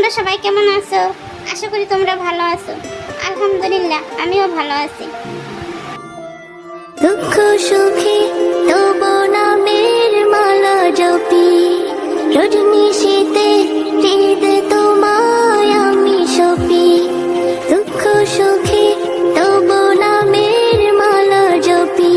তোমরা সবাই কেমন আছো? আশা করি তোমরা ভালো আছো। আলহামদুলিল্লাহ, আমিও ভালো আছি। দুঃখ সুখে তব নামের মালা জপি। তোমায় আমি সপি। দুঃখ সুখে তব নামের মালা জপি।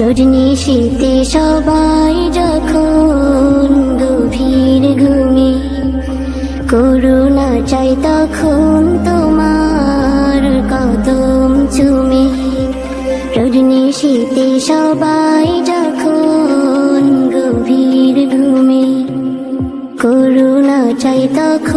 রজনী শীতে সবাই যখন গভীর ঘুমে করুণা চাই তখন তোমার কদম চুমে। রজনী শীতে সবাই যখন গভীর ঘুমে করুণা চাই তখন